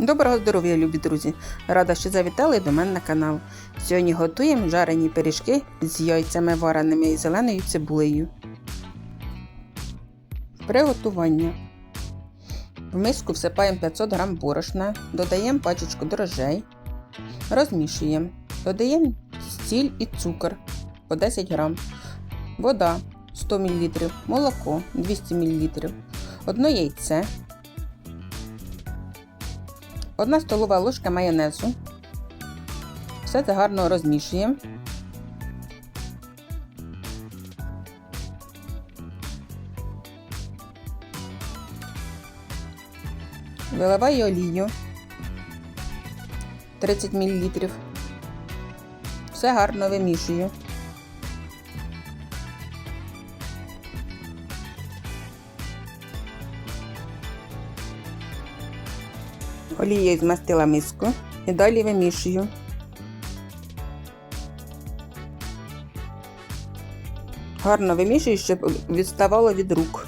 Доброго здоров'я, любі друзі! Рада, що завітали до мене на канал. Сьогодні готуємо жарені пиріжки з яйцями вареними і зеленою цибулею. Приготування. В миску всипаємо 500 г борошна, додаємо пачечку дрожжей, розмішуємо, додаємо сіль і цукор по 10 г, вода 100 мл, молоко 200 мл, одне яйце. Одна столова ложка майонезу. Все це гарно розмішуємо. Виливаю олію 30 мл. Все гарно вимішую. Олією змастила миску і далі вимішую. Гарно вимішую, щоб відставало від рук.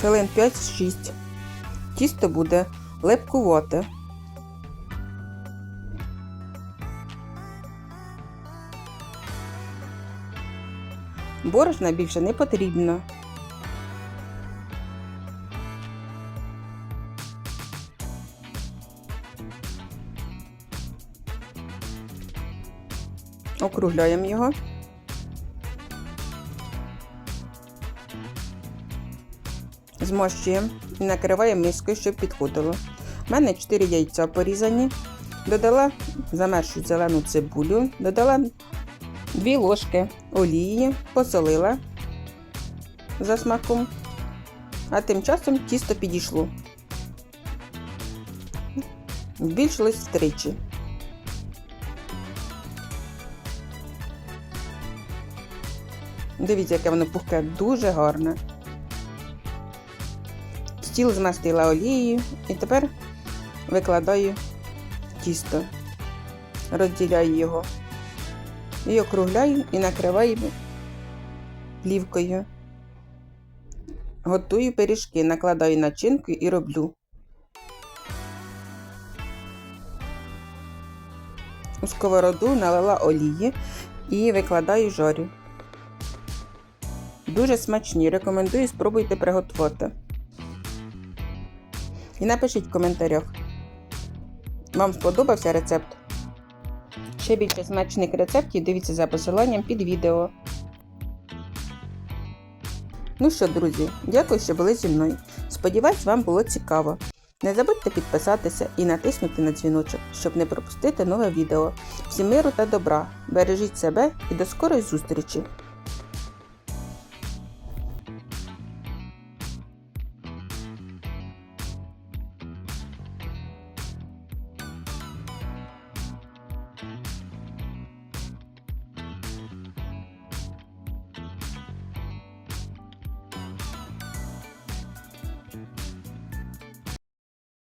Хвилин 5-6. Тісто буде липкувате. Борошна більше не потрібно. Округляємо його. Змощуємо і накриваємо мискою, щоб підходило. У мене 4 яйця порізані. Додала замершу зелену цибулю, додала 2 ложки олії, посолила за смаком, а тим часом тісто підійшло. Збільшилось втричі. Дивіться, яке воно пухке, дуже гарне. Стіл змастила олією і тепер викладаю тісто, розділяю його і округляю і накриваю плівкою. Готую пиріжки, накладаю начинку і роблю. У сковороду налила олії і викладаю жарю. Дуже смачні. Рекомендую спробуйте приготувати. І напишіть в коментарях. Вам сподобався рецепт? Ще більше смачних рецептів дивіться за посиланням під відео. Ну що, друзі, дякую, що були зі мною. Сподіваюсь, вам було цікаво. Не забудьте підписатися і натиснути на дзвіночок, щоб не пропустити нове відео. Всім миру та добра! Бережіть себе і до скорої зустрічі!